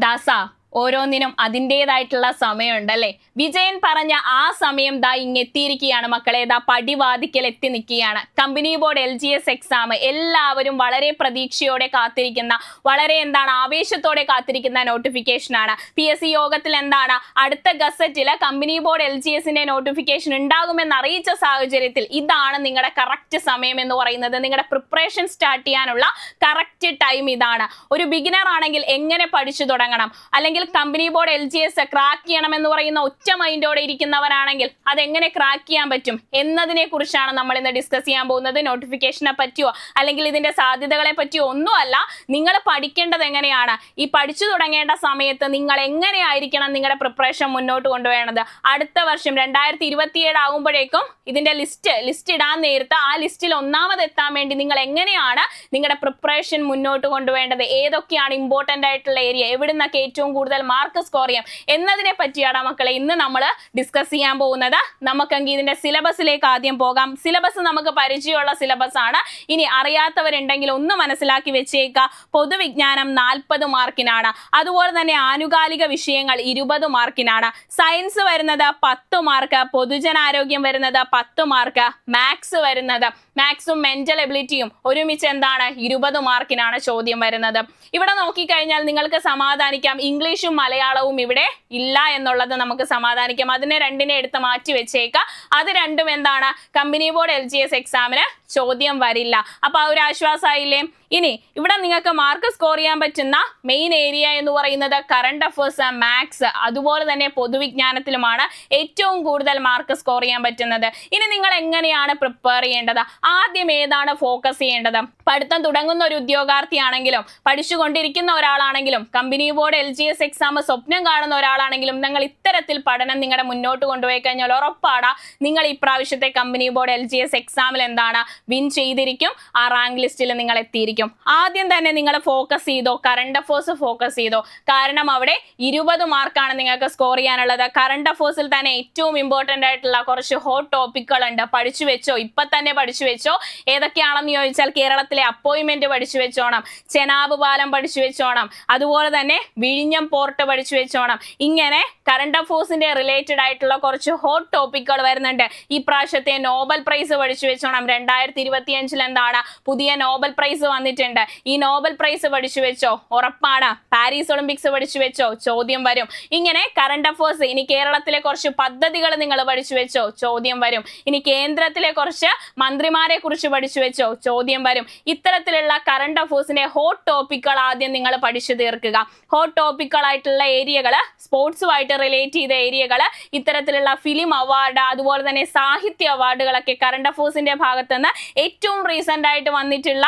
Dasa. ഓരോന്നിനും അതിന്റെതായിട്ടുള്ള സമയമുണ്ട് അല്ലേ? വിജയൻ പറഞ്ഞ ആ സമയം ദാ ഇങ്ങെത്തിയിരിക്കുകയാണ് മക്കളെ. ദാ പടിവാതിക്കൽ എത്തി നിൽക്കുകയാണ്. Company board L G S exam എല്ലാവരും വളരെ പ്രതീക്ഷയോടെ കാത്തിരിക്കുന്ന വളരെ എന്താണ് ആവേശത്തോടെ കാത്തിരിക്കുന്ന നോട്ടിഫിക്കേഷൻ ആണ്. പി എസ് സി യോഗത്തിൽ എന്താണ്? അടുത്ത ഗസറ്റിൽ കമ്പനി ബോർഡ് എൽ ജി എസിന്റെ നോട്ടിഫിക്കേഷൻ ഉണ്ടാകുമെന്ന് അറിയിച്ച സാഹചര്യത്തിൽ ഇതാണ് നിങ്ങളുടെ കറക്റ്റ് സമയം എന്ന് പറയുന്നത്. നിങ്ങളുടെ പ്രിപ്പറേഷൻ സ്റ്റാർട്ട് ചെയ്യാനുള്ള കറക്റ്റ് ടൈം ഇതാണ്. ഒരു ബിഗിനർ ആണെങ്കിൽ എങ്ങനെ പഠിച്ചു തുടങ്ങണം? അല്ലെങ്കിൽ company board L G S crack ചെയ്യണം എന്ന് പറയുന്ന ഒറ്റ മൈൻഡോടെ ഇരിക്കുന്നവരാണെങ്കിൽ അത് എങ്ങനെ ക്രാക്ക് ചെയ്യാൻ പറ്റും? എന്നതിനെ കുറിച്ചാണ് നമ്മൾ ഇന്ന് ഡിസ്കസ് ചെയ്യാൻ പോകുന്നത്. നോട്ടിഫിക്കേഷനെ പറ്റിയോ അല്ലെങ്കിൽ ഇതിന്റെ സാധ്യതകളെ പറ്റിയോ ഒന്നുമല്ല. നിങ്ങൾ പഠിക്കേണ്ടത് എങ്ങനെയാണ്? ഈ പഠിച്ചു തുടങ്ങേണ്ട സമയത്ത് നിങ്ങൾ എങ്ങനെയായിരിക്കണം നിങ്ങളുടെ പ്രിപ്പറേഷൻ മുന്നോട്ട് കൊണ്ടുപോകണത് അടുത്ത വർഷം രണ്ടായിരത്തി ഇരുപത്തിയേഴ് ആകുമ്പോഴേക്കും ഇതിന്റെ ലിസ്റ്റ് ലിസ്റ്റ് ഇടാൻ നേരത്തെ ആ ലിസ്റ്റിൽ ഒന്നാമത് എത്താൻ വേണ്ടി നിങ്ങൾ എങ്ങനെയാണ് നിങ്ങളുടെ പ്രിപ്പറേഷൻ മുന്നോട്ട് കൊണ്ടുപോകേണ്ടത് ഏതൊക്കെയാണ് ഇമ്പോർട്ടന്റ് ആയിട്ടുള്ള ഏരിയ എവിടുന്നൊക്കെ ഏറ്റവും കൂടുതൽ മാർക്ക് സ്കോർ ചെയ്യാം. എന്നതിനെ പറ്റിയാണ് മക്കളെ ഇന്ന് നമ്മൾ ഡിസ്കസ് ചെയ്യാൻ പോകുന്നത്. നമുക്കെങ്കിൽ ഇതിന്റെ സിലബസിലേക്ക് ആദ്യം പോകാം. സിലബസ് നമുക്ക് പരിചയമുള്ള സിലബസ് ആണ്. ഇനി അറിയാത്തവരുണ്ടെങ്കിൽ ഒന്ന് മനസ്സിലാക്കി വെച്ചേക്കുക പൊതുവിജ്ഞാനം നാൽപ്പത് മാർക്കിനാണ്. അതുപോലെ തന്നെ ആനുകാലിക വിഷയങ്ങൾ ഇരുപത് മാർക്കിനാണ്. സയൻസ് വരുന്നത് പത്ത് മാർക്ക് പൊതുജനാരോഗ്യം വരുന്നത് പത്ത് മാർക്ക് മാത്സ് വരുന്നത് മാത്സും മെന്റൽ എബിലിറ്റിയും ഒരുമിച്ച് എന്താണ്? ഇരുപത് മാർക്കിനാണ് ചോദ്യം വരുന്നത്. ഇവിടെ നോക്കിക്കഴിഞ്ഞാൽ നിങ്ങൾക്ക് സമാധാനിക്കാം. ഇംഗ്ലീഷും മലയാളവും ഇവിടെ ഇല്ല എന്നുള്ളത് നമുക്ക് സമാധാനിക്കാം. അതിനെ രണ്ടിനെ എടുത്ത് മാറ്റി വെച്ചേക്കാം. അത് രണ്ടും എന്താണ്? Company board L G S എക്സാമിന് ചോദ്യം വരില്ല. അപ്പൊ ആ ഒരു ആശ്വാസമായില്ലേ ഇനി ഇവിടെ നിങ്ങൾക്ക് മാർക്ക് സ്കോർ ചെയ്യാൻ പറ്റുന്ന മെയിൻ ഏരിയ എന്ന് പറയുന്നത് കറണ്ട് അഫേഴ്സ് മാത്സ് അതുപോലെ തന്നെ പൊതുവിജ്ഞാനത്തിലുമാണ് ഏറ്റവും കൂടുതൽ മാർക്ക് സ്കോർ ചെയ്യാൻ പറ്റുന്നത്. ഇനി നിങ്ങൾ എങ്ങനെയാണ് പ്രിപ്പയർ ചെയ്യേണ്ടത്? ആദ്യം ഏതാണ് ഫോക്കസ് ചെയ്യേണ്ടത്? പഠിത്തം തുടങ്ങുന്ന ഒരു ഉദ്യോഗാർത്ഥിയാണെങ്കിലും പഠിച്ചുകൊണ്ടിരിക്കുന്ന ഒരാളാണെങ്കിലും company board L G S exam സ്വപ്നം കാണുന്ന ഒരാളാണെങ്കിലും നിങ്ങൾ ഇത്തരത്തിൽ പഠനം നിങ്ങളുടെ മുന്നോട്ട് കൊണ്ടുപോയി കഴിഞ്ഞാൽ ഉറപ്പാടാ നിങ്ങൾ ഈ പ്രാവശ്യത്തെ company board L G S എക്സാമിൽ എന്താണ് വിൻ ചെയ്തിരിക്കും ആ റാങ്ക് ലിസ്റ്റിൽ നിങ്ങൾ എത്തിയിരിക്കും. ആദ്യം തന്നെ നിങ്ങൾ ഫോക്കസ് ചെയ്തോ കറണ്ട് അഫേഴ്സ് ഫോക്കസ് ചെയ്തോ. കാരണം അവിടെ ഇരുപത് മാർക്കാണ് നിങ്ങൾക്ക് സ്കോർ ചെയ്യാനുള്ളത്. കറണ്ട് അഫേഴ്സിൽ തന്നെ ഏറ്റവും ഇമ്പോർട്ടന്റ് ആയിട്ടുള്ള കുറച്ച് ഹോട്ട് ടോപ്പിക്കുകൾ ഉണ്ട് പഠിച്ചു വെച്ചോ ഇപ്പൊ തന്നെ പഠിച്ചു വെച്ചോ ഏതൊക്കെയാണെന്ന് ചോദിച്ചാൽ കേരളത്തിലെ അപ്പോയിന്റ്മെന്റ് പഠിച്ചു വെച്ചോണം. ചെനാബ് പാലം പഠിച്ചു വെച്ചോണം. അതുപോലെ തന്നെ വിഴിഞ്ഞം പോർട്ട് പഠിച്ചു വെച്ചോണം. ഇങ്ങനെ കറണ്ട് അഫേഴ്സിന്റെ റിലേറ്റഡ് ആയിട്ടുള്ള കുറച്ച് ഹോട്ട് ടോപ്പിക്കുകൾ വരുന്നുണ്ട്. ഈ പ്രാവശ്യത്തെ നോബൽ പ്രൈസ് പഠിച്ചു വെച്ചോണം. രണ്ടായിരത്തി ഇരുപത്തി അഞ്ചിൽ എന്താണ്? പുതിയ നോബൽ പ്രൈസ് വന്നിട്ടുണ്ട്. ഈ നോബൽ പ്രൈസ് പഠിച്ചു വെച്ചോ? ഉറപ്പാണ്. പാരീസ് ഒളിമ്പിക്സ് പഠിച്ചു വെച്ചോ? ചോദ്യം വരും. ഇങ്ങനെ കറണ്ട് അഫേഴ്സ് ഇനി കേരളത്തിലെ കുറച്ച് പദ്ധതികൾ നിങ്ങൾ പഠിച്ചു വെച്ചോ? ചോദ്യം വരും. ഇനി കേന്ദ്രത്തിലെ കുറച്ച് മന്ത്രിമാരെ കുറിച്ച് പഠിച്ചു വെച്ചോ? ചോദ്യം വരും. ഇത്തരത്തിലുള്ള കറണ്ട് അഫേഴ്സിന്റെ ഹോട്ട് ടോപ്പിക്കുകൾ ആദ്യം നിങ്ങൾ പഠിച്ചു തീർക്കുക. ഹോട്ട് ടോപ്പിക്കുകളായിട്ടുള്ള ഏരിയകൾ സ്പോർട്സുമായിട്ട് റിലേറ്റ് ചെയ്ത ഏരിയകൾ ഇത്തരത്തിലുള്ള ഫിലിം അവാർഡ് അതുപോലെ തന്നെ സാഹിത്യ അവാർഡുകളൊക്കെ കറണ്ട് അഫേഴ്സിന്റെ ഭാഗത്ത് നിന്ന് ഏറ്റവും റീസെന്റ് ആയിട്ട് വന്നിട്ടുള്ള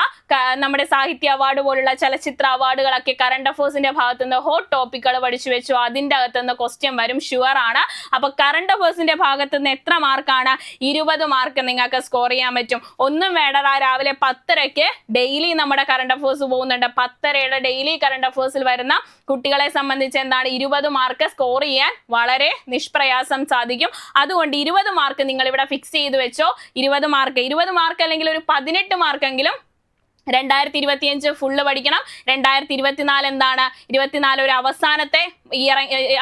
നമ്മുടെ സാഹിത്യ അവാർഡ് പോലുള്ള ചലച്ചിത്ര അവാർഡുകളൊക്കെ കറണ്ട് അഫേഴ്സിന്റെ ഭാഗത്ത് നിന്ന് ഹോട്ട് ടോപ്പിക്കുകൾ പഠിച്ചു വെച്ചു. അതിന്റെ അകത്ത് നിന്ന് ക്വസ്റ്റ്യൻ വരും. ഷുവർ ആണ്. അപ്പൊ കറണ്ട് അഫേഴ്സിന്റെ ഭാഗത്ത് നിന്ന് എത്ര മാർക്കാണ് ഇരുപത് മാർക്ക് നിങ്ങൾക്ക് സ്കോർ ചെയ്യാൻ പറ്റും. ഒന്നും വേണ്ട. രാവിലെ പത്തരയ്ക്ക് ഡെയിലി നമ്മുടെ കറണ്ട് അഫേഴ്സ് പോകുന്നുണ്ട്. പത്തരയുടെ ഡെയിലി കറണ്ട് അഫേഴ്സിൽ വരുന്ന കുട്ടികളെ സംബന്ധിച്ച് എന്താണ്? ഇരുപത് മാർക്ക് സ്കോർ ചെയ്യാൻ വളരെ നിഷ്പ്രയാസം സാധിക്കും. അതുകൊണ്ട് ഇരുപത് മാർക്ക് നിങ്ങൾ ഇവിടെ ഫിക്സ് ചെയ്ത് വെച്ചോ. ഇരുപത് മാർക്ക് ഇരുപത് മാർക്ക് അല്ലെങ്കിൽ ഒരു പതിനെട്ട് മാർക്കെങ്കിലും രണ്ടായിരത്തി ഇരുപത്തിയഞ്ച് ഫുള്ള് പഠിക്കണം. രണ്ടായിരത്തി ഇരുപത്തിനാല് എന്താണ്? ഇരുപത്തിനാല് ഒരു അവസാനത്തെ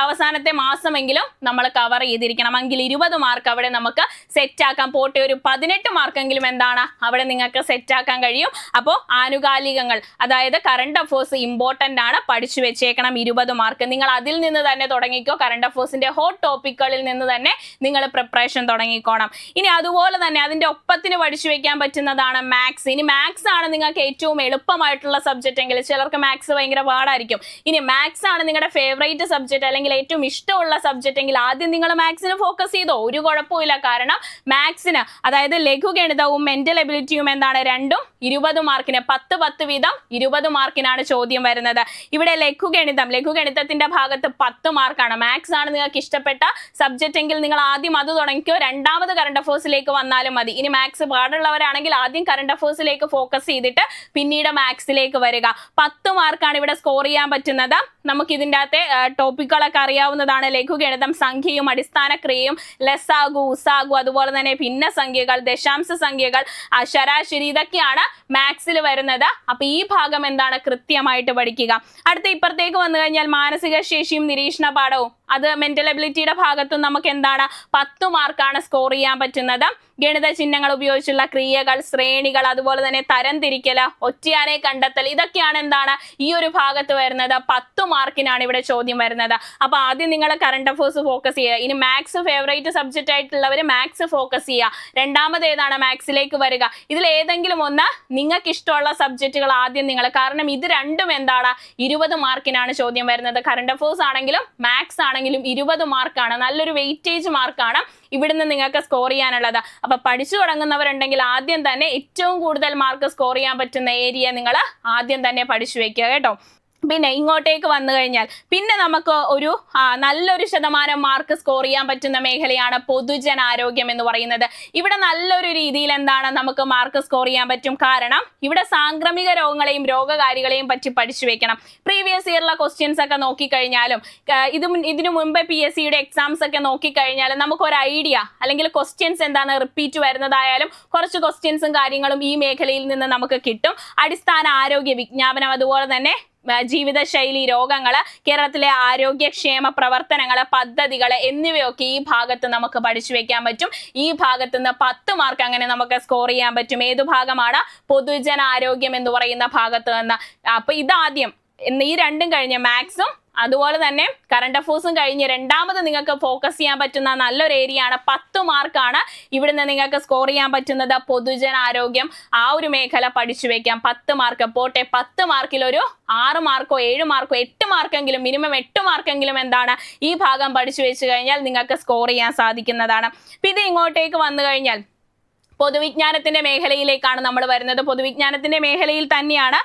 അവസാനത്തെ മാസമെങ്കിലും നമ്മൾ കവർ ചെയ്തിരിക്കണം. എങ്കിൽ ഇരുപത് മാർക്ക് അവിടെ നമുക്ക് സെറ്റ് ആക്കാൻ പോട്ടെ ഒരു പതിനെട്ട് മാർക്കെങ്കിലും എന്താണ് അവിടെ നിങ്ങൾക്ക് സെറ്റ് ആക്കാൻ കഴിയും. അപ്പോൾ ആനുകാലികങ്ങൾ അതായത് കറണ്ട് അഫേഴ്സ് ഇമ്പോർട്ടന്റ് ആണ് പഠിച്ചു വെച്ചേക്കണം ഇരുപത് മാർക്ക് നിങ്ങൾ അതിൽ നിന്ന് തന്നെ തുടങ്ങിക്കോ. കറണ്ട് അഫേഴ്സിന്റെ ഹോട്ട് ടോപ്പിക്കുകളിൽ നിന്ന് തന്നെ നിങ്ങൾ പ്രിപ്പറേഷൻ തുടങ്ങിക്കോണം. ഇനി അതുപോലെ തന്നെ അതിന്റെ ഒപ്പത്തിന് പഠിച്ചു വെക്കാൻ പറ്റുന്നതാണ് മാത്സ് ഇനി മാത്സ് ആണ് നിങ്ങൾക്ക് ഏറ്റവും എളുപ്പമായിട്ടുള്ള സബ്ജക്റ്റ് എങ്കിൽ ചിലർക്ക് മാത്സ് ഭയങ്കര പാടായിരിക്കും. ഇനി മാത്സ് ആണ് നിങ്ങളുടെ ഫേവറേറ്റ് സബ്ജക്റ്റ് അല്ലെങ്കിൽ ഏറ്റവും ഇഷ്ടമുള്ള സബ്ജക്റ്റ് എങ്കിൽ ആദ്യം നിങ്ങൾ മാത്സിന് ഫോക്കസ് ചെയ്തോ. ഒരു കുഴപ്പമില്ല കാരണം മാത്സിന് അതായത് ലഘുഗണിതവും മെന്റൽ എബിലിറ്റിയും എന്താണ്? രണ്ടും ഇരുപത് മാർക്കിന് പത്ത് പത്ത് വീതം ഇരുപത് മാർക്കിനാണ് ചോദ്യം വരുന്നത്. ഇവിടെ ലഘുഗണിതം ലഘുഗണിതത്തിന്റെ ഭാഗത്ത് പത്ത് മാർക്കാണ് മാത്സ് ആണ് നിങ്ങൾക്ക് ഇഷ്ടപ്പെട്ട സബ്ജക്റ്റ് എങ്കിൽ നിങ്ങൾ ആദ്യം അത് തുടങ്ങിക്കോ. രണ്ടാമത് കറണ്ട് അഫേഴ്സിലേക്ക് വന്നാലും മതി. ഇനി മാത്സ് പാടുള്ളവരാണെങ്കിൽ ആദ്യം കറണ്ട് അഫേഴ്സിലേക്ക് ഫോക്കസ് ചെയ്തിട്ട് പിന്നീട് മാത്സിലേക്ക് വരിക. പത്ത് മാർക്കാണ് ഇവിടെ സ്കോർ ചെയ്യാൻ പറ്റുന്നത്. നമുക്ക് ഇതിന്റെ അകത്തെ ടോപ്പിക്കുകളൊക്കെ അറിയാവുന്നതാണ്. ലഘുഗണിതം സംഖ്യയും അടിസ്ഥാന ക്രിയയും ലസാഗു ഉസാഗു അതുപോലെ തന്നെ ഭിന്ന സംഖ്യകൾ ദശാംശ സംഖ്യകൾ ശരാശരി ഇതൊക്കെയാണ് മാത്സിൽ വരുന്നത്. അപ്പൊ ഈ ഭാഗം എന്താണ് കൃത്യമായിട്ട് പഠിക്കുക. അടുത്ത ഇപ്പുറത്തേക്ക് വന്നു കഴിഞ്ഞാൽ മാനസിക ശേഷിയും നിരീക്ഷണ പാഠവും. അത് മെന്റൽ എബിലിറ്റിയുടെ ഭാഗത്തും നമുക്ക് എന്താണ്? പത്ത് മാർക്കാണ് സ്കോർ ചെയ്യാൻ പറ്റുന്നത്. ഗണിത ചിഹ്നങ്ങൾ ഉപയോഗിച്ചുള്ള ക്രിയകൾ ശ്രേണികൾ അതുപോലെ തന്നെ തരംതിരിക്കൽ ഒറ്റയാനെ കണ്ടെത്തൽ ഇതൊക്കെയാണ് എന്താണ് ഈ ഒരു ഭാഗത്ത് വരുന്നത്. പത്ത് മാർക്കിനാണ് ഇവിടെ ചോദ്യം വരുന്നത്. അപ്പൊ ആദ്യം നിങ്ങൾ കറണ്ട് അഫേഴ്സ് ഫോക്കസ് ചെയ്യുക. ഇനി മാത്സ് ഫേവറേറ്റ് സബ്ജക്റ്റ് ആയിട്ടുള്ളവർ മാത്സ് ഫോക്കസ് ചെയ്യുക. രണ്ടാമത് ഏതാണ്? മാത്സിലേക്ക് വരിക. ഇതിൽ ഏതെങ്കിലും ഒന്ന് നിങ്ങൾക്ക് ഇഷ്ടമുള്ള സബ്ജക്റ്റുകൾ ആദ്യം നിങ്ങൾ കാരണം ഇത് രണ്ടും എന്താണ്? ഇരുപത് മാർക്കിനാണ് ചോദ്യം വരുന്നത്. കറണ്ട് അഫേഴ്സ് ആണെങ്കിലും മാത്സ് ആണെങ്കിലും ഇരുപത് മാർക്കാണ്. നല്ലൊരു വെയിറ്റേജ് മാർക്കാണ് ഇവിടുന്ന് നിങ്ങൾക്ക് സ്കോർ ചെയ്യാനുള്ളത്. അപ്പൊ പഠിച്ചു തുടങ്ങുന്നവരുണ്ടെങ്കിൽ ആദ്യം തന്നെ ഏറ്റവും കൂടുതൽ മാർക്ക് സ്കോർ ചെയ്യാൻ പറ്റുന്ന ഏരിയ നിങ്ങൾ ആദ്യം തന്നെ പഠിച്ചു വെക്കുക കേട്ടോ. പിന്നെ ഇങ്ങോട്ടേക്ക് വന്നു കഴിഞ്ഞാൽ പിന്നെ നമുക്ക് ഒരു നല്ലൊരു ശതമാനം മാർക്ക് സ്കോർ ചെയ്യാൻ പറ്റുന്ന മേഖലയാണ് പൊതുജനാരോഗ്യം എന്ന് പറയുന്നത്. ഇവിടെ നല്ലൊരു രീതിയിൽ എന്താണ് നമുക്ക് മാർക്ക് സ്കോർ ചെയ്യാൻ പറ്റും? കാരണം ഇവിടെ സാംക്രമിക രോഗങ്ങളെയും രോഗകാരികളെയും പറ്റി പഠിച്ചു വെക്കണം. പ്രീവിയസ് ഇയറിലെ ക്വസ്റ്റ്യൻസ് ഒക്കെ നോക്കിക്കഴിഞ്ഞാലും ഇത് ഇതിനു മുമ്പ് പി എസ് സിയുടെ എക്സാംസ് ഒക്കെ നോക്കിക്കഴിഞ്ഞാൽ നമുക്ക് ഒരു ഐഡിയ അല്ലെങ്കിൽ ക്വസ്റ്റ്യൻസ് എന്താണ് റിപ്പീറ്റ് വരുന്നതായാലും കുറച്ച് ക്വസ്റ്റ്യൻസും കാര്യങ്ങളും ഈ മേഖലയിൽ നിന്ന് നമുക്ക് കിട്ടും. അടിസ്ഥാന ആരോഗ്യ വിജ്ഞാപനം അതുപോലെ തന്നെ ജീവിതശൈലി രോഗങ്ങൾ കേരളത്തിലെ ആരോഗ്യക്ഷേമ പ്രവർത്തനങ്ങൾ പദ്ധതികൾ എന്നിവയൊക്കെ ഈ ഭാഗത്ത് നമുക്ക് പഠിച്ചു വെക്കാൻ പറ്റും. ഈ ഭാഗത്ത് നിന്ന് പത്ത് മാർക്ക് അങ്ങനെ നമുക്ക് സ്കോർ ചെയ്യാൻ പറ്റും. ഏതു ഭാഗമാണ്? പൊതുജനാരോഗ്യം എന്ന് പറയുന്ന ഭാഗത്ത് നിന്ന്. അപ്പൊ ഇതാദ്യം ഈ രണ്ടും കഴിഞ്ഞ് മാത്സും അതുപോലെ തന്നെ കറണ്ട് അഫേഴ്സും കഴിഞ്ഞ് രണ്ടാമത് നിങ്ങൾക്ക് ഫോക്കസ് ചെയ്യാൻ പറ്റുന്ന നല്ലൊരു ഏരിയ ആണ്. പത്ത് മാർക്കാണ് ഇവിടുന്ന് നിങ്ങൾക്ക് സ്കോർ ചെയ്യാൻ പറ്റുന്നത്. പൊതുജനാരോഗ്യം ആ ഒരു മേഖല പഠിച്ചു വെക്കാം. പത്ത് മാർക്ക് പോട്ടെ. പത്ത് മാർക്കിൽ ഒരു ആറ് മാർക്കോ ഏഴ് മാർക്കോ എട്ട് മാർക്കെങ്കിലും മിനിമം എട്ട് മാർക്കെങ്കിലും എന്താണ് ഈ ഭാഗം പഠിച്ചു വെച്ച് കഴിഞ്ഞാൽ നിങ്ങൾക്ക് സ്കോർ ചെയ്യാൻ സാധിക്കുന്നതാണ്. പിന്നെ ഇങ്ങോട്ടേക്ക് വന്നു കഴിഞ്ഞാൽ പൊതുവിജ്ഞാനത്തിന്റെ മേഖലയിലേക്കാണ് നമ്മൾ വരുന്നത്. പൊതുവിജ്ഞാനത്തിന്റെ മേഖലയിൽ തന്നെയാണ്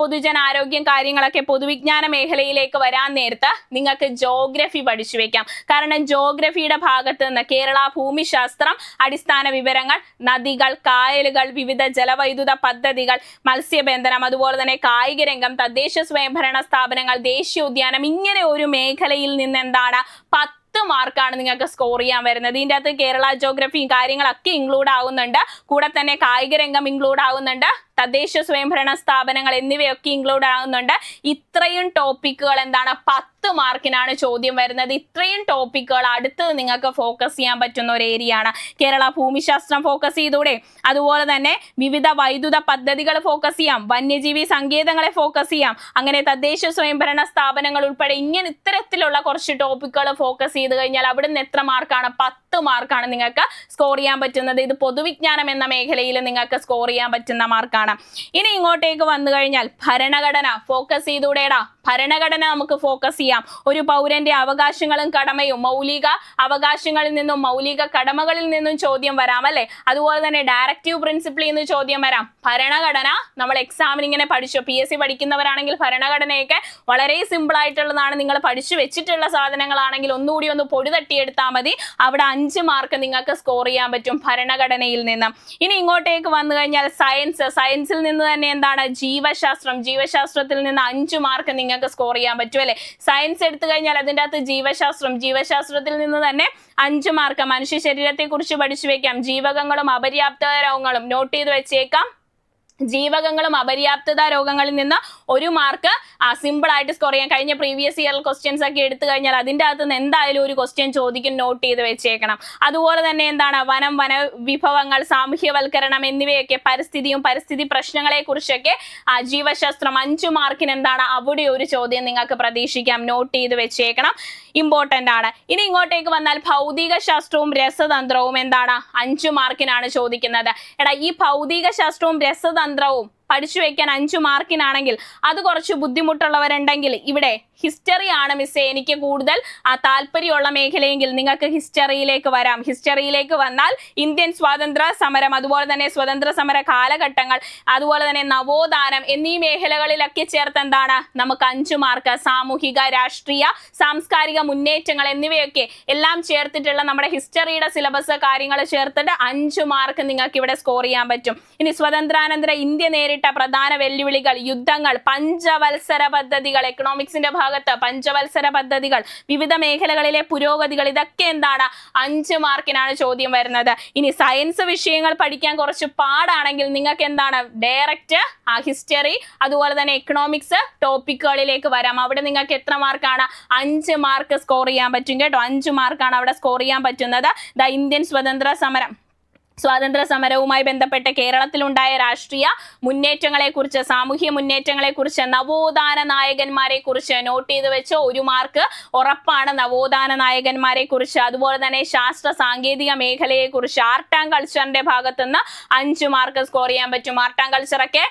പൊതുജനാരോഗ്യം കാര്യങ്ങളൊക്കെ പൊതുവിജ്ഞാന മേഖലയിലേക്ക് വരാൻ നേരത്ത് നിങ്ങൾക്ക് ജോഗ്രഫി പഠിച്ചു വെക്കാം. കാരണം ജോഗ്രഫിയുടെ ഭാഗത്ത് നിന്ന് കേരള ഭൂമിശാസ്ത്രം അടിസ്ഥാന വിവരങ്ങൾ നദികൾ കായലുകൾ വിവിധ ജലവൈദ്യുത പദ്ധതികൾ മത്സ്യബന്ധനം അതുപോലെ തന്നെ കായിക രംഗം തദ്ദേശ സ്വയംഭരണ സ്ഥാപനങ്ങൾ ദേശീയ ഉദ്യാനം ഇങ്ങനെ ഒരു മേഖലയിൽ നിന്ന് എന്താണ് പത്ത് മാർക്കാണ് നിങ്ങൾക്ക് സ്കോർ ചെയ്യാൻ വരുന്നത്. ഇതിന്റെ അകത്ത് കേരള ജോഗ്രഫിയും കാര്യങ്ങളൊക്കെ ഇൻക്ലൂഡ് ആവുന്നുണ്ട്. കൂടെ തന്നെ കായിക രംഗം ഇൻക്ലൂഡ് ആവുന്നുണ്ട്. തദ്ദേശ സ്വയംഭരണ സ്ഥാപനങ്ങൾ എന്നിവയൊക്കെ ഇൻക്ലൂഡ് ആകുന്നുണ്ട്. ഇത്രയും ടോപ്പിക്കുകൾ എന്താണ്? പത്ത് മാർക്കിനാണ് ചോദ്യം വരുന്നത്. ഇത്രയും ടോപ്പിക്കുകൾ അടുത്തത് നിങ്ങൾക്ക് ഫോക്കസ് ചെയ്യാൻ പറ്റുന്ന ഒരു ഏരിയ ആണ്. കേരള ഭൂമിശാസ്ത്രം ഫോക്കസ് ചെയ്തൂടെ? അതുപോലെ തന്നെ വിവിധ വൈദ്യുത പദ്ധതികൾ ഫോക്കസ് ചെയ്യാം. വന്യജീവി സങ്കേതങ്ങളെ ഫോക്കസ് ചെയ്യാം. അങ്ങനെ തദ്ദേശ സ്വയംഭരണ സ്ഥാപനങ്ങൾ ഉൾപ്പെടെ ഇങ്ങനെ ഇത്തരത്തിലുള്ള കുറച്ച് ടോപ്പിക്കുകൾ ഫോക്കസ് ചെയ്ത് കഴിഞ്ഞാൽ അവിടുന്ന് എത്ര മാർക്കാണ്? പത്ത് മാർക്കാണ് നിങ്ങൾക്ക് സ്കോർ ചെയ്യാൻ പറ്റുന്നത്. ഇത് പൊതുവിജ്ഞാനം എന്ന മേഖലയിൽ നിങ്ങൾക്ക് സ്കോർ ചെയ്യാൻ പറ്റുന്ന മാർക്കാണ്. ഇനി ഇങ്ങോട്ടേക്ക് വന്നു കഴിഞ്ഞാൽ ഭരണഘടന ഫോക്കസ് ചെയ്തൂടേടാ. ഭരണഘടന നമുക്ക് ഫോക്കസ് ചെയ്യാം. ഒരു പൗരന്റെ അവകാശങ്ങളും കടമയും മൗലിക അവകാശങ്ങളിൽ നിന്നും മൗലിക കടമകളിൽ നിന്നും ചോദ്യം വരാം അല്ലെ? അതുപോലെ തന്നെ ഡയറക്റ്റീവ് പ്രിൻസിപ്പിളിൽ നിന്ന് ചോദ്യം വരാം. ഭരണഘടന നമ്മൾ എക്സാമിന് ഇങ്ങനെ പഠിച്ചു. പി എസ് സി പഠിക്കുന്നവരാണെങ്കിൽ ഭരണഘടനയൊക്കെ വളരെ സിമ്പിൾ ആയിട്ടുള്ളതാണ്. നിങ്ങൾ പഠിച്ചു വെച്ചിട്ടുള്ള സാധനങ്ങളാണെങ്കിൽ ഒന്നുകൂടി ഒന്ന് പൊടി തട്ടിയെടുത്താൽ മതി. അവിടെ അഞ്ച് മാർക്ക് നിങ്ങൾക്ക് സ്കോർ ചെയ്യാൻ പറ്റും ഭരണഘടനയിൽ നിന്ന്. ഇനി ഇങ്ങോട്ടേക്ക് വന്നു കഴിഞ്ഞാൽ സയൻസ് സയൻസ് സയൻസിൽ നിന്ന് തന്നെ എന്താണ് ജീവശാസ്ത്രം? ജീവശാസ്ത്രത്തിൽ നിന്ന് അഞ്ച് മാർക്ക് നിങ്ങൾക്ക് സ്കോർ ചെയ്യാൻ പറ്റും അല്ലെ? സയൻസ് എടുത്തു കഴിഞ്ഞാൽ അതിന്റെ അകത്ത് ജീവശാസ്ത്രം ജീവശാസ്ത്രത്തിൽ നിന്ന് തന്നെ അഞ്ച് മാർക്ക്. മനുഷ്യ ശരീരത്തെ കുറിച്ച് പഠിച്ചു വെക്കാം. ജീവകങ്ങളും അപര്യാപ്ത രോഗങ്ങളും നോട്ട് ചെയ്ത് വെച്ചേക്കാം. ജീവകങ്ങളും അപര്യാപ്തത രോഗങ്ങളിൽ നിന്ന് ഒരു മാർക്ക് സിമ്പിൾ ആയിട്ട് സ്കോർ ചെയ്യാൻ. കഴിഞ്ഞ പ്രീവിയസ് ഇയർ ക്വസ്റ്റ്യൻസ് ഒക്കെ എടുത്തു കഴിഞ്ഞാൽ അതിന്റെ അകത്ത് നിന്ന് എന്തായാലും ഒരു ക്വസ്റ്റ്യൻ ചോദിക്കും നോട്ട് ചെയ്ത് വെച്ചേക്കണം. അതുപോലെ തന്നെ എന്താണ്? വനം വന വിഭവങ്ങൾ സാമൂഹ്യവൽക്കരണം എന്നിവയൊക്കെ പരിസ്ഥിതിയും പരിസ്ഥിതി പ്രശ്നങ്ങളെ കുറിച്ചൊക്കെ ജീവശാസ്ത്രം അഞ്ചു മാർക്കിന് എന്താണ് അവിടെ ഒരു ചോദ്യം നിങ്ങൾക്ക് പ്രതീക്ഷിക്കാം. നോട്ട് ചെയ്ത് വെച്ചേക്കണം. ഇമ്പോർട്ടന്റ് ആണ്. ഇനി ഇങ്ങോട്ടേക്ക് വന്നാൽ ഭൗതിക ശാസ്ത്രവും രസതന്ത്രവും എന്താണ്? അഞ്ചു മാർക്കിനാണ് ചോദിക്കുന്നത്. എടാ ഈ ഭൗതിക ശാസ്ത്രവും രസതന്ത്രവും പഠിച്ചു വെക്കാൻ അഞ്ചു മാർക്കിനാണെങ്കിൽ അത് കുറച്ച് ബുദ്ധിമുട്ടുള്ളവരുണ്ടെങ്കിൽ ഇവിടെ ഹിസ്റ്ററി ആണ് മിസ്സേ. എനിക്ക് കൂടുതൽ താല്പര്യമുള്ള മേഖലയെങ്കിൽ നിങ്ങൾക്ക് ഹിസ്റ്ററിയിലേക്ക് വരാം. ഹിസ്റ്ററിയിലേക്ക് വന്നാൽ ഇന്ത്യൻ സ്വാതന്ത്ര്യ സമരം അതുപോലെ തന്നെ സ്വതന്ത്ര സമര കാലഘട്ടങ്ങൾ അതുപോലെ തന്നെ നവോത്ഥാനം എന്നീ മേഖലകളിലൊക്കെ ചേർത്ത് എന്താണ്? നമുക്ക് അഞ്ചു മാർക്ക് സാമൂഹിക രാഷ്ട്രീയ സാംസ്കാരിക മുന്നേറ്റങ്ങൾ എന്നിവയൊക്കെ എല്ലാം ചേർത്തിട്ടുള്ള നമ്മുടെ ഹിസ്റ്ററിയുടെ സിലബസ് കാര്യങ്ങൾ ചേർത്തിട്ട് അഞ്ചു മാർക്ക് നിങ്ങൾക്ക് ഇവിടെ സ്കോർ ചെയ്യാൻ പറ്റും. ഇനി സ്വതന്ത്രാനന്തര ഇന്ത്യ നേരിട്ട പ്രധാന വെല്ലുവിളികൾ യുദ്ധങ്ങൾ പഞ്ചവത്സര പദ്ധതികൾ എക്കണോമിക്സിന്റെ ഭാഗത്ത് പഞ്ചവത്സര പദ്ധതികൾ വിവിധ മേഖലകളിലെ പുരോഗതികൾ ഇതൊക്കെ എന്താണ്? അഞ്ച് മാർക്കിനാണ് ചോദ്യം വരുന്നത്. ഇനി സയൻസ് വിഷയങ്ങൾ പഠിക്കാൻ കുറച്ച് പാടാണെങ്കിൽ നിങ്ങൾക്ക് എന്താണ്? ഡയറക്റ്റ് ആ ഹിസ്റ്ററി അതുപോലെ തന്നെ എക്കണോമിക്സ് ടോപ്പിക്കുകളിലേക്ക് വരാം. അവിടെ നിങ്ങൾക്ക് എത്ര മാർക്കാണ്? അഞ്ച് മാർക്ക് സ്കോർ ചെയ്യാൻ പറ്റും. കേട്ടോ? അഞ്ച് മാർക്കാണ് അവിടെ സ്കോർ ചെയ്യാൻ പറ്റുന്നത്. ദ ഇന്ത്യൻ സ്വതന്ത്ര സമരം. സ്വാതന്ത്ര്യ സമരവുമായി ബന്ധപ്പെട്ട് കേരളത്തിലുണ്ടായ രാഷ്ട്രീയ മുന്നേറ്റങ്ങളെക്കുറിച്ച് സാമൂഹ്യ മുന്നേറ്റങ്ങളെക്കുറിച്ച് നവോത്ഥാന നായകന്മാരെ കുറിച്ച് നോട്ട് ചെയ്ത് വെച്ച ഒരു മാർക്ക് ഉറപ്പാണ് നവോത്ഥാന നായകന്മാരെ കുറിച്ച്. അതുപോലെ തന്നെ ശാസ്ത്ര സാങ്കേതിക മേഖലയെ കുറിച്ച് ആർട്ട് ആൻഡ് കൾച്ചറിന്റെ ഭാഗത്തുനിന്ന് അഞ്ച് മാർക്ക് സ്കോർ ചെയ്യാൻ പറ്റും. ആർട്ട് ആൻഡ് കൾച്ചറൊക്കെ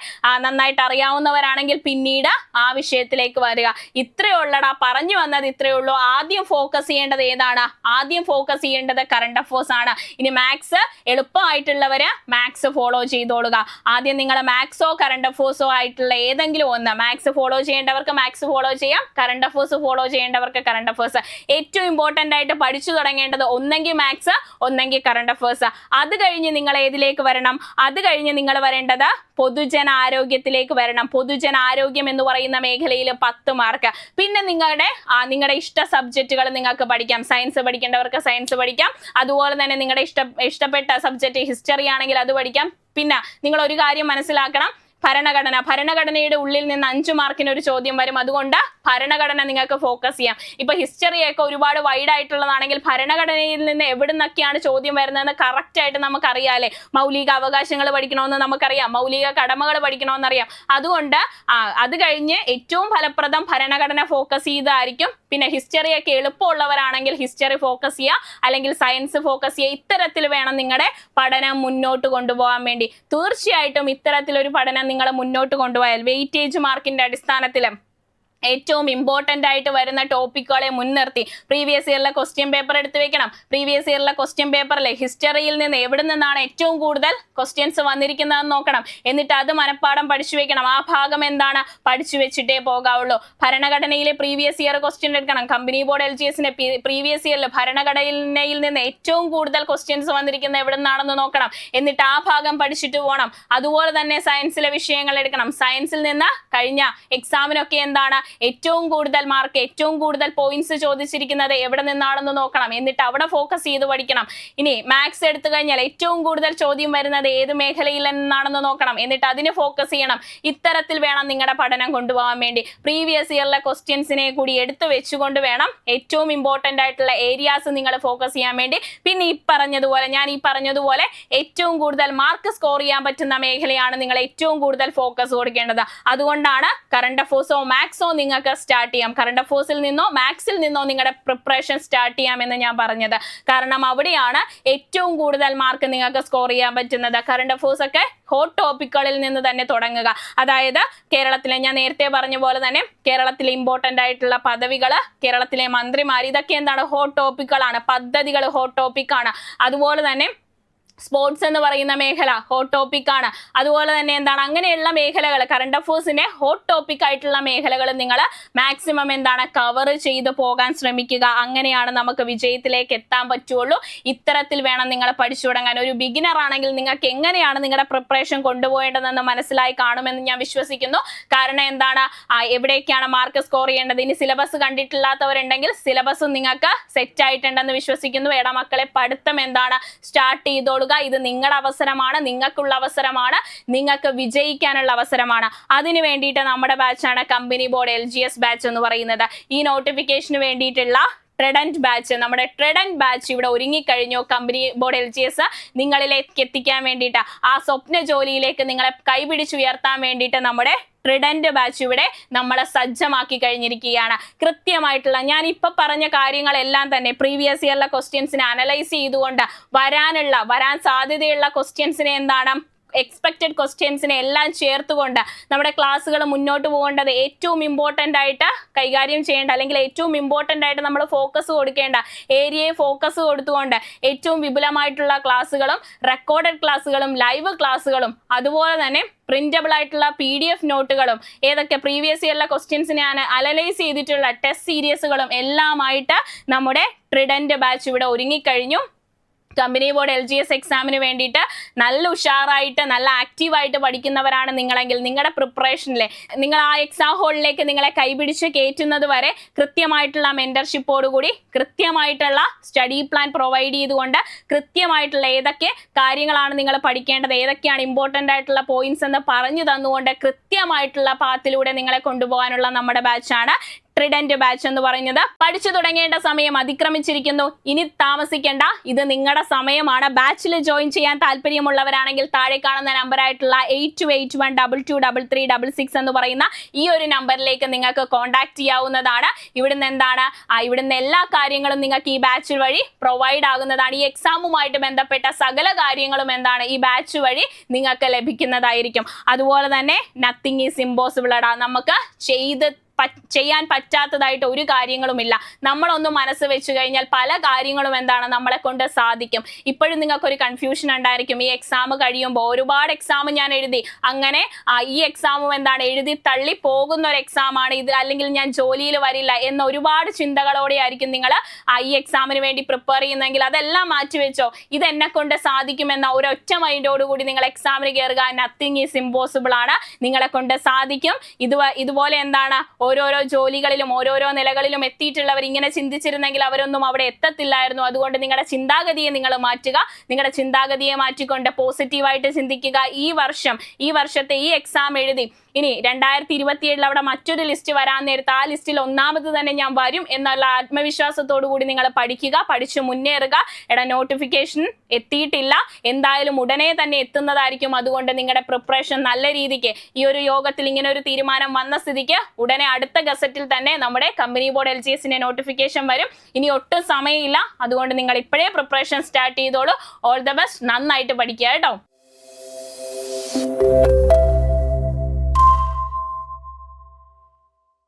നന്നായിട്ട് അറിയാവുന്നവരാണെങ്കിൽ പിന്നീട് ആ വിഷയത്തിലേക്ക് വരിക. ഇത്രയുള്ളടാ പറഞ്ഞു വന്നത് ഇത്രയേ ഉള്ളൂ. ആദ്യം ഫോക്കസ് ചെയ്യേണ്ടത് ഏതാണ്? ആദ്യം ഫോക്കസ് ചെയ്യേണ്ടത് കറണ്ട് അഫേഴ്സ് ആണ്. ഇനി മാത്സ് എളുപ്പമായിട്ടുള്ളവര് മാത്സ് ഫോളോ ചെയ്തോളുക. ആദ്യം നിങ്ങൾ മാത്സോ കറണ്ട് അഫേഴ്സോ ആയിട്ടുള്ള ഏതെങ്കിലും ഒന്ന് മാത്സ് ഫോളോ ചെയ്യേണ്ടവർക്ക് മാത്സ് ഫോളോ ചെയ്യാം. കറണ്ട് അഫേഴ്സ് ഫോളോ ചെയ്യേണ്ടവർക്ക് കറണ്ട് അഫേഴ്സ് ഏറ്റവും ഇമ്പോർട്ടന്റ് ആയിട്ട് പഠിച്ചു തുടങ്ങേണ്ടത് ഒന്നെങ്കിൽ മാത്സ് ഒന്നെങ്കിൽ കറണ്ട് അഫേഴ്സ് അത് കഴിഞ്ഞ് നിങ്ങൾ ഏതിലേക്ക് വരണം? അത് കഴിഞ്ഞ് നിങ്ങൾ വരേണ്ടത് പൊതുജന ആരോഗ്യത്തിലേക്ക് വരണം. പൊതുജനാരോഗ്യം എന്ന് പറയുന്ന മേഖലയിൽ പത്ത് മാർക്ക്. പിന്നെ നിങ്ങളുടെ നിങ്ങളുടെ ഇഷ്ട സബ്ജക്റ്റുകൾ നിങ്ങൾക്ക് പഠിക്കാം. സയൻസ് പഠിക്കേണ്ടവർക്ക് സയൻസ് പഠിക്കാം. അതുപോലെ തന്നെ നിങ്ങളുടെ ഇഷ്ട ഇഷ്ടപ്പെട്ട സബ്ജക്റ്റ് ഹിസ്റ്ററി ആണെങ്കിൽ അത് പഠിക്കാം. പിന്നെ നിങ്ങൾ ഒരു കാര്യം മനസ്സിലാക്കണം. ഭരണഘടന. ഭരണഘടനയുടെ ഉള്ളിൽ നിന്ന് അഞ്ചു മാർക്കിന് ഒരു ചോദ്യം വരും. അതുകൊണ്ട് ഭരണഘടന നിങ്ങൾക്ക് ഫോക്കസ് ചെയ്യാം. ഇപ്പൊ ഹിസ്റ്ററിയൊക്കെ ഒരുപാട് വൈഡ് ആയിട്ടുള്ളതാണെങ്കിൽ ഭരണഘടനയിൽ നിന്ന് എവിടുന്നൊക്കെയാണ് ചോദ്യം വരുന്നതെന്ന് കറക്റ്റ് ആയിട്ട് നമുക്കറിയാലേ. മൗലിക അവകാശങ്ങൾ പഠിക്കണമെന്ന് നമുക്കറിയാം. മൗലിക കടമകൾ പഠിക്കണമെന്ന് അറിയാം. അതുകൊണ്ട് അത് കഴിഞ്ഞ് ഏറ്റവും ഫലപ്രദം ഭരണഘടന ഫോക്കസ് ചെയ്തായിരിക്കും പിന്നെ ഹിസ്റ്ററി ഒക്കെ എളുപ്പമുള്ളവരാണെങ്കിൽ ഹിസ്റ്ററി ഫോക്കസ് ചെയ്യുക അല്ലെങ്കിൽ സയൻസ് ഫോക്കസ് ചെയ്യുക. ഇത്തരത്തിൽ വേണം നിങ്ങളുടെ പഠനം മുന്നോട്ട് കൊണ്ടുപോകാൻ വേണ്ടി. തീർച്ചയായിട്ടും ഇത്തരത്തിലൊരു പഠനം നിങ്ങളെ മുന്നോട്ട് കൊണ്ടുപോയാൽ വെയിറ്റേജ് മാർക്കിന്റെ അടിസ്ഥാനത്തിൽ ഏറ്റവും ഇമ്പോർട്ടന്റ് ആയിട്ട് വരുന്ന ടോപ്പിക്കുകളെ മുൻനിർത്തി. പ്രീവിയസ് ഇയറിലെ ക്വസ്റ്റ്യൻ പേപ്പർ എടുത്തു വെക്കണം. പ്രീവിയസ് ഇയറിലെ ക്വസ്റ്റ്യൻ പേപ്പറിലെ ഹിസ്റ്ററിയിൽ നിന്ന് എവിടെ നിന്നാണ് ഏറ്റവും കൂടുതൽ ക്വസ്റ്റ്യൻസ് വന്നിരിക്കുന്നതെന്ന് നോക്കണം. എന്നിട്ട് അത് മനഃപ്പാടം പഠിച്ചു വെക്കണം. ആ ഭാഗം എന്താണ്? പഠിച്ചു വെച്ചിട്ടേ പോകാവുള്ളൂ. ഭരണഘടനയിലെ പ്രീവിയസ് ഇയർ ക്വസ്റ്റ്യൻ എടുക്കണം. കമ്പനി ബോർഡ് എൽ ജി എസിന്റെ പ്രീവിയസ് ഇയറിൽ ഭരണഘടനയിൽ നിന്ന് ഏറ്റവും കൂടുതൽ ക്വസ്റ്റ്യൻസ് വന്നിരിക്കുന്നത് എവിടെ നിന്നാണെന്ന് നോക്കണം. എന്നിട്ട് ആ ഭാഗം പഠിച്ചിട്ട് പോകണം. അതുപോലെ തന്നെ സയൻസിലെ വിഷയങ്ങൾ എടുക്കണം. സയൻസിൽ നിന്ന് കഴിഞ്ഞ എക്സാമിനൊക്കെ എന്താണ്? ഏറ്റവും കൂടുതൽ മാർക്ക് ഏറ്റവും കൂടുതൽ പോയിന്റ്സ് ചോദിച്ചിരിക്കുന്നത് എവിടെ നിന്നാണെന്ന് നോക്കണം. എന്നിട്ട് അവിടെ ഫോക്കസ് ചെയ്ത് പഠിക്കണം. ഇനി മാത്സ് എടുത്തു കഴിഞ്ഞാൽ ഏറ്റവും കൂടുതൽ ചോദ്യം വരുന്നത് ഏത് മേഖലയിൽ നിന്നാണെന്ന് നോക്കണം. എന്നിട്ട് അതിന് ഫോക്കസ് ചെയ്യണം. ഇത്തരത്തിൽ വേണം നിങ്ങളുടെ പഠനം കൊണ്ടുപോകാൻ വേണ്ടി. പ്രീവിയസ് ഇയറിലെ ക്വസ്റ്റ്യൻസിനെ കൂടി എടുത്തു വെച്ചുകൊണ്ട് വേണം ഏറ്റവും ഇമ്പോർട്ടന്റ് ആയിട്ടുള്ള ഏരിയാസ് നിങ്ങൾ ഫോക്കസ് ചെയ്യാൻ വേണ്ടി. പിന്നെ ഈ പറഞ്ഞതുപോലെ ഞാൻ ഈ പറഞ്ഞതുപോലെ ഏറ്റവും കൂടുതൽ മാർക്ക് സ്കോർ ചെയ്യാൻ പറ്റുന്ന മേഖലയാണ് നിങ്ങൾ ഏറ്റവും കൂടുതൽ ഫോക്കസ് കൊടുക്കേണ്ടത്. അതുകൊണ്ടാണ് കറണ്ട് അഫേഴ്സോ മാത്സോ നിങ്ങൾക്ക് സ്റ്റാർട്ട് ചെയ്യാം. കറണ്ട് അഫേഴ്സിൽ നിന്നോ മാത്സിൽ നിന്നോ നിങ്ങളുടെ പ്രിപ്പറേഷൻ സ്റ്റാർട്ട് ചെയ്യാമെന്ന് ഞാൻ പറഞ്ഞത്. കാരണം അവിടെയാണ് ഏറ്റവും കൂടുതൽ മാർക്ക് നിങ്ങൾക്ക് സ്കോർ ചെയ്യാൻ പറ്റുന്നത്. കറണ്ട് അഫേഴ്സ് ഒക്കെ ഹോട്ട് ടോപ്പിക്കുകളിൽ നിന്ന് തന്നെ തുടങ്ങുക. അതായത് കേരളത്തിലെ ഞാൻ നേരത്തെ പറഞ്ഞ പോലെ തന്നെ കേരളത്തിലെ ഇമ്പോർട്ടന്റ് ആയിട്ടുള്ള പദവികൾ കേരളത്തിലെ മന്ത്രിമാർ ഇതൊക്കെ എന്താണ് ഹോട്ട് ടോപ്പിക്കുകളാണ് പദ്ധതികൾ ഹോട്ട് ടോപ്പിക്കാണ് അതുപോലെ തന്നെ സ്പോർട്സ് എന്ന് പറയുന്ന മേഖല ഹോട്ട് ടോപ്പിക് ആണ്. അതുപോലെ തന്നെ എന്താണ്? അങ്ങനെയുള്ള മേഖലകൾ കറണ്ട് അഫേഴ്സിന്റെ ഹോട്ട് ടോപ്പിക് ആയിട്ടുള്ള മേഖലകൾ നിങ്ങൾ മാക്സിമം എന്താണ്? കവർ ചെയ്ത് പോകാൻ ശ്രമിക്കുക. അങ്ങനെയാണ് നമുക്ക് വിജയത്തിലേക്ക് എത്താൻ പറ്റുള്ളൂ. ഇത്തരത്തിൽ വേണം നിങ്ങൾ പഠിച്ചു തുടങ്ങാൻ. ഒരു ബിഗിനർ ആണെങ്കിൽ നിങ്ങൾക്ക് എങ്ങനെയാണ് നിങ്ങളുടെ പ്രിപ്പറേഷൻ കൊണ്ടുപോകേണ്ടതെന്ന് മനസ്സിലായി കാണുമെന്ന് ഞാൻ വിശ്വസിക്കുന്നു. കാരണം എന്താണ്? എവിടേക്കാണ് മാർക്ക് സ്കോർ ചെയ്യേണ്ടത്? ഇനി സിലബസ് കണ്ടിട്ടില്ലാത്തവരുണ്ടെങ്കിൽ സിലബസ് നിങ്ങൾക്ക് സെറ്റ് ആയിട്ടുണ്ടെന്ന് വിശ്വസിക്കുന്നു. എടാ മക്കളെ പഠിത്തം എന്താണ്? സ്റ്റാർട്ട് ചെയ്തോളുക ഇത് നിങ്ങളുടെ അവസരമാണ് നിങ്ങൾക്കുള്ള അവസരമാണ് നിങ്ങൾക്ക് വിജയിക്കാനുള്ള അവസരമാണ്. അതിന് വേണ്ടിയിട്ട് നമ്മുടെ ബാച്ചാണ് company board L G S batch എന്ന് പറയുന്നത്. ഈ നോട്ടിഫിക്കേഷന് വേണ്ടിയിട്ടുള്ള ട്രെഡന്റ് ബാച്ച് നമ്മുടെ ട്രെഡന്റ് ബാച്ച് ഇവിടെ ഒരുങ്ങിക്കഴിഞ്ഞു company board L G S നിങ്ങളിലേക്ക് എത്തിക്കാൻ വേണ്ടിയിട്ട്. ആ സ്വപ്ന ജോലിയിലേക്ക് നിങ്ങളെ കൈപിടിച്ചുയർത്താൻ വേണ്ടിയിട്ട് നമ്മുടെ ട്രിഡന്റ് ബാച്ച് ഇവിടെ നമ്മളെ സജ്ജമാക്കി കഴിഞ്ഞിരിക്കുകയാണ്. കൃത്യമായിട്ടുള്ള ഞാൻ ഇപ്പൊ പറഞ്ഞ കാര്യങ്ങളെല്ലാം തന്നെ പ്രീവിയസ് ഇയറിലെ ക്വസ്റ്റ്യൻസിനെ അനലൈസ് ചെയ്തുകൊണ്ട് വരാനുള്ള വരാൻ സാധ്യതയുള്ള ക്വസ്റ്റ്യൻസിനെ എന്താണ്? എക്സ്പെക്റ്റഡ് ക്വസ്റ്റ്യൻസിനെ എല്ലാം ചേർത്തുകൊണ്ട് നമ്മുടെ ക്ലാസ്സുകൾ മുന്നോട്ട് പോകേണ്ടത് ഏറ്റവും ഇമ്പോർട്ടന്റ് ആയിട്ട് കൈകാര്യം ചെയ്യേണ്ട അല്ലെങ്കിൽ ഏറ്റവും ഇമ്പോർട്ടന്റ് ആയിട്ട് നമ്മൾ ഫോക്കസ് കൊടുക്കേണ്ട ഏരിയയെ ഫോക്കസ് കൊടുത്തുകൊണ്ട് ഏറ്റവും വിപുലമായിട്ടുള്ള ക്ലാസ്സുകളും റെക്കോർഡഡ് ക്ലാസ്സുകളും ലൈവ് ക്ലാസ്സുകളും അതുപോലെ തന്നെ പ്രിന്റബിൾ ആയിട്ടുള്ള പി ഡി എഫ് നോട്ടുകളും ഏതൊക്കെ പ്രീവിയസ് ഇയറിലെ ക്വസ്റ്റ്യൻസിനെ അനലൈസ് ചെയ്തിട്ടുള്ള ടെസ്റ്റ് സീരീസുകളും എല്ലാമായിട്ട് നമ്മുടെ ട്രിഡന്റ് ബാച്ച് ഇവിടെ ഒരുങ്ങിക്കഴിഞ്ഞു. Company board L G S എക്സാമിന് വേണ്ടിയിട്ട് നല്ല ഉഷാറായിട്ട് നല്ല ആക്റ്റീവായിട്ട് പഠിക്കുന്നവരാണ് നിങ്ങളെങ്കിൽ നിങ്ങളുടെ പ്രിപ്പറേഷനിലെ നിങ്ങൾ ആ എക്സാം ഹോളിലേക്ക് നിങ്ങളെ കൈപിടിച്ച് കയറ്റുന്നത് വരെ കൃത്യമായിട്ടുള്ള മെന്റർഷിപ്പോട് കൂടി കൃത്യമായിട്ടുള്ള സ്റ്റഡി പ്ലാൻ പ്രൊവൈഡ് ചെയ്തുകൊണ്ട് കൃത്യമായിട്ടുള്ള ഏതൊക്കെ കാര്യങ്ങളാണ് നിങ്ങൾ പഠിക്കേണ്ടത് ഏതൊക്കെയാണ് ഇമ്പോർട്ടന്റ് ആയിട്ടുള്ള പോയിന്റ്സ് എന്ന് പറഞ്ഞു തന്നുകൊണ്ട് കൃത്യമായിട്ടുള്ള പാത്തിലൂടെ നിങ്ങളെ കൊണ്ടുപോകാനുള്ള നമ്മുടെ ബാച്ചാണ് ട്രിഡന്റ് ബാച്ച് എന്ന് പറയുന്നത് പഠിച്ചു തുടങ്ങേണ്ട സമയം അതിക്രമിച്ചിരിക്കുന്നു. ഇനി താമസിക്കേണ്ട. ഇത് നിങ്ങളുടെ സമയമാണ്. ബാച്ചിൽ ജോയിൻ ചെയ്യാൻ താല്പര്യമുള്ളവരാണെങ്കിൽ താഴെ കാണുന്ന നമ്പറായിട്ടുള്ള eight two eight one double two double three double six എന്ന് പറയുന്ന ഈ ഒരു നമ്പറിലേക്ക് നിങ്ങൾക്ക് കോൺടാക്ട് ചെയ്യാവുന്നതാണ്. ഇവിടുന്ന് എന്താണ്? ഇവിടുന്ന് എല്ലാ കാര്യങ്ങളും നിങ്ങൾക്ക് ഈ ബാച്ച് വഴി പ്രൊവൈഡ് ആകുന്നതാണ്. ഈ എക്സാമുമായിട്ട് ബന്ധപ്പെട്ട സകല കാര്യങ്ങളും എന്താണ്? ഈ ബാച്ച് വഴി നിങ്ങൾക്ക് ലഭിക്കുന്നതായിരിക്കും. അതുപോലെ തന്നെ നത്തിങ് ഈസ് ഇമ്പോസിബിൾ അടാ നമുക്ക് ചെയ്ത് ചെയ്യാൻ പറ്റാത്തതായിട്ട് ഒരു കാര്യങ്ങളുമില്ല. നമ്മളൊന്ന് മനസ്സ് വെച്ചു കഴിഞ്ഞാൽ പല കാര്യങ്ങളും എന്താണ് നമ്മളെ കൊണ്ട് സാധിക്കും. ഇപ്പോഴും നിങ്ങൾക്ക് ഒരു കൺഫ്യൂഷൻ ഉണ്ടായിരിക്കും. ഈ എക്സാം കഴിയുമ്പോൾ ഒരുപാട് എക്സാം ഞാൻ എഴുതി അങ്ങനെ ഈ എക്സാമും എന്താണ് എഴുതി തള്ളി പോകുന്ന ഒരു എക്സാമാണ് ഇത്. അല്ലെങ്കിൽ ഞാൻ ജോലിയിൽ വരില്ല എന്ന ഒരുപാട് ചിന്തകളോടെ ആയിരിക്കും നിങ്ങൾ ഈ എക്സാമിന് വേണ്ടി പ്രിപ്പയർ ചെയ്യുന്നതെങ്കിൽ അതെല്ലാം മാറ്റിവെച്ചോ ഇത് എന്നെ കൊണ്ട് സാധിക്കുമെന്ന ഒരൊറ്റ മൈൻഡോടുകൂടി നിങ്ങൾ എക്സാമിന് കയറുക നത്തിങ് ഈസ് ഇമ്പോസിബിൾ ആണ്. നിങ്ങളെ കൊണ്ട് സാധിക്കും. ഇത് ഇതുപോലെ എന്താണ് ഓരോരോ ജോലികളിലും ഓരോരോ നിലകളിലും എത്തിയിട്ടുള്ളവർ ഇങ്ങനെ ചിന്തിച്ചിരുന്നെങ്കിൽ അവരൊന്നും അവിടെ എത്തത്തില്ലായിരുന്നു. അതുകൊണ്ട് നിങ്ങളുടെ ചിന്താഗതിയെ നിങ്ങൾ മാറ്റുക. നിങ്ങളുടെ ചിന്താഗതിയെ മാറ്റിക്കൊണ്ട് പോസിറ്റീവായിട്ട് ചിന്തിക്കുക. ഈ വർഷം ഈ വർഷത്തെ ഈ എക്സാം എഴുതി ഇനി രണ്ടായിരത്തി ഇരുപത്തിയേഴിൽ അവിടെ മറ്റൊരു ലിസ്റ്റ് വരാൻ നേരത്ത് ആ ലിസ്റ്റിൽ ഒന്നാമത് തന്നെ ഞാൻ വരും എന്നുള്ള ആത്മവിശ്വാസത്തോടു കൂടി നിങ്ങൾ പഠിക്കുക പഠിച്ചു മുന്നേറുക. എടാ നോട്ടിഫിക്കേഷൻ എത്തിയിട്ടില്ല. എന്തായാലും ഉടനെ തന്നെ എത്തുന്നതായിരിക്കും. അതുകൊണ്ട് നിങ്ങളുടെ പ്രിപ്പറേഷൻ നല്ല രീതിക്ക് ഈ ഒരു യോഗത്തിൽ ഇങ്ങനെ ഒരു തീരുമാനം വന്ന സ്ഥിതിക്ക് ഉടനെ അടുത്ത ഗസറ്റിൽ തന്നെ നമ്മുടെ കമ്പനി ബോർഡ് എൽ ജി എസിന്റെ നോട്ടിഫിക്കേഷൻ വരും. ഇനി ഒട്ടും സമയമില്ല. അതുകൊണ്ട് നിങ്ങൾ ഇപ്പോഴേ പ്രിപ്പറേഷൻ സ്റ്റാർട്ട് ചെയ്തോളൂ. ഓൾ ദ ബെസ്റ്റ് നന്നായിട്ട് പഠിക്കുക കേട്ടോ.